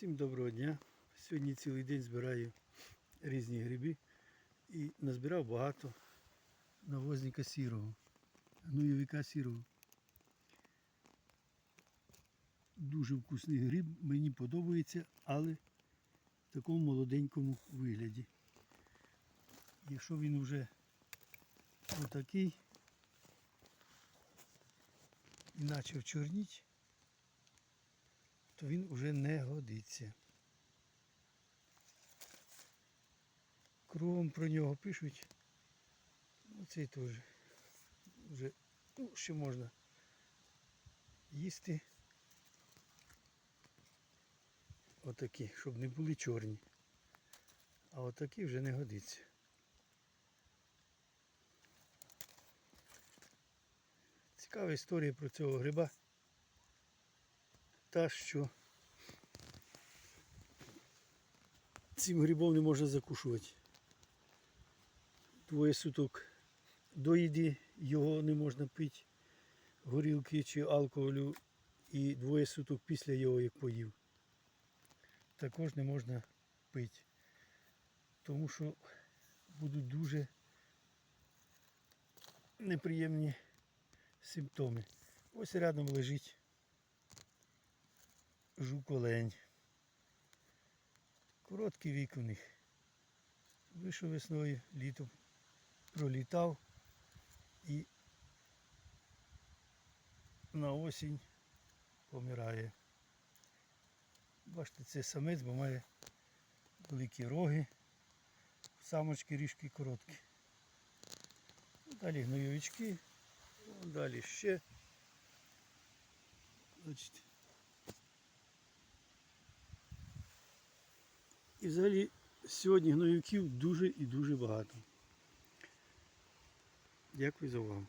Всім доброго дня. Сьогодні цілий день збираю різні гриби і назбирав багато навозника сірого, гноєвика сірого. Дуже вкусний гриб, мені подобається, але в такому молоденькому вигляді. Якщо він вже отакий і почав чорніть, то він вже не годиться. Кругом про нього пишуть. Ну, цей теж вже ну, ще можна їсти. Отакі, щоб не були чорні. А отакі вже не годиться. Цікава історія про цього гриба. Та, що цим грибом не можна закушувати. Двоє суток до їди його не можна пити, горілки чи алкоголю, і двоє суток після його, як поїв. Також не можна пити. Тому що будуть дуже неприємні симптоми. Ось рядом лежить жук-олень. Короткий вік у них. Вийшов весною, літом пролітав і на осінь помирає. Бачите, це самець, бо має великі роги, самочки ріжки короткі. Далі гнойовички, далі ще. Бачите. І взагалі сьогодні гноюків дуже і дуже багато. Дякую за увагу.